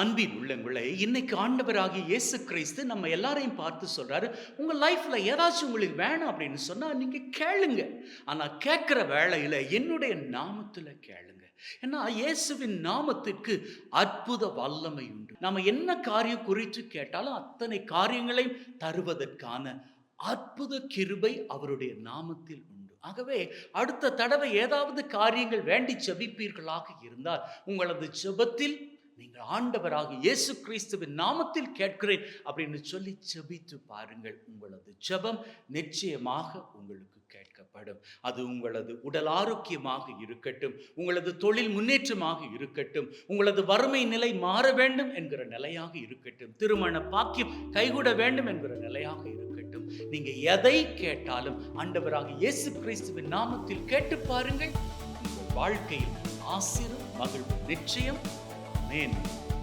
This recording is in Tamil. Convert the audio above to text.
அன்பின் உள்ளங்களே இன்னைக்கு ஆண்டவராகிய இயேசு கிறிஸ்து நம்ம எல்லாரையும் பார்த்து சொல்றாரு. உங்க லைஃப்ல ஏதாச்சும் உங்களுக்கு வேணும் அப்படின்னு சொன்னா நீங்க கேளுங்க. ஆனா கேட்கிற வேளையில என்னுடைய நாமத்துல கேளுங்க. ஏன்னா இயேசுவின் நாமத்திற்கு அற்புத வல்லமை உண்டு. நம்ம என்ன காரியம் குறித்து கேட்டாலும் அத்தனை காரியங்களையும் தருவதற்கான அற்புத கிருபை அவருடைய நாமத்தில் உண்டு. ஆகவே அடுத்த தடவை ஏதாவது காரியங்கள் வேண்டி செபிப்பீர்களாக இருந்தால் உங்களது ஜெபத்தில் நீங்கள் ஆண்டவராக இயேசு கிறிஸ்துவின் நாமத்தில் கேட்கிறேன் அப்படின்னு சொல்லி செபித்து பாருங்கள். உங்களது ஜெபம் நிச்சயமாக உங்களுக்கு கேட்கப்படும். அது உங்களது உடல் ஆரோக்கியமாக இருக்கட்டும். உங்களது தொழில் முன்னேற்றமாக இருக்கட்டும். உங்களது வறுமை நிலை மாற வேண்டும் என்கிற நிலையாக இருக்கட்டும். திருமண பாக்கியம் கைகூட வேண்டும் என்கிற நிலையாக இருக்கட்டும். நீங்க எதை கேட்டாலும் ஆண்டவராக இயேசு கிறிஸ்துவின் நாமத்தில் கேட்டு பாருங்கள். உங்கள் வாழ்க்கையில் ஆசிரும் மகிழ்வு நிச்சயம் Amen.